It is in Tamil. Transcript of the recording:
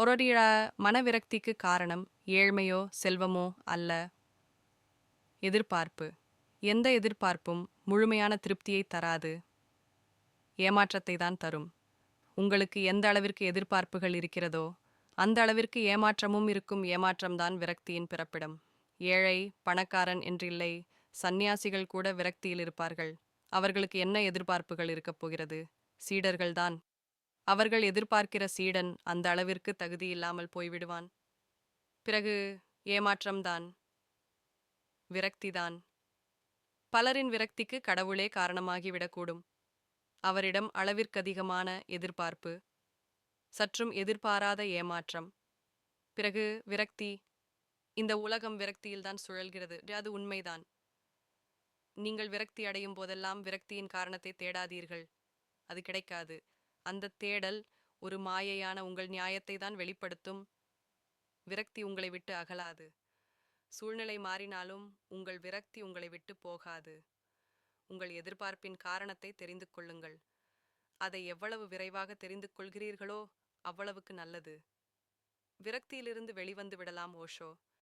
ஒருவருடைய மனவிரக்திக்கு காரணம் ஏழ்மையோ செல்வமோ அல்ல. எதிர்பார்ப்பு. எந்த எதிர்பார்ப்பும் முழுமையான திருப்தியை தராது. ஏமாற்றத்தை தான் தரும். உங்களுக்கு எந்த அளவிற்கு எதிர்பார்ப்புகள் இருக்கிறதோ அந்த அளவிற்கு ஏமாற்றமும் இருக்கும் ஏமாற்றம்தான் விரக்தியின் பிறப்பிடம். ஏழை பணக்காரன் என்றில்லை சந்நியாசிகள் கூட விரக்தியில் இருப்பார்கள். அவர்களுக்கு என்ன எதிர்பார்ப்புகள் இருக்கப் போகிறது? சீடர்கள்தான். அவர்கள் எதிர்பார்க்கிற சீடன் அந்த அளவிற்கு தகுதி இல்லாமல் போய்விடுவான். பிறகு ஏமாற்றம்தான் விரக்திதான். பலரின் விரக்திக்கு கடவுளே காரணமாகிவிடக்கூடும். அவரிடம் அளவிற்கதிகமான எதிர்பார்ப்பு சற்றும் எதிர்பாராத ஏமாற்றம். பிறகு விரக்தி இந்த உலகம் விரக்தியில்தான் சுழல்கிறது. அது உண்மைதான். நீங்கள் விரக்தி அடையும் போதெல்லாம் விரக்தியின் காரணத்தை தேடாதீர்கள். அது கிடைக்காது. அந்த தேடல் ஒரு மாயையான உங்கள் நியாயத்தை தான் வெளிப்படுத்தும். விரக்தி உங்களை விட்டு அகலாது. சூழ்நிலை மாறினாலும் உங்கள் விரக்தி உங்களை விட்டு போகாது. உங்கள் எதிர்பார்ப்பின் காரணத்தை தெரிந்து கொள்ளுங்கள். அதை எவ்வளவு விரைவாக தெரிந்து கொள்கிறீர்களோ அவ்வளவுக்கு நல்லது. விரக்தியிலிருந்து வெளிவந்து விடலாம் ஓஷோ.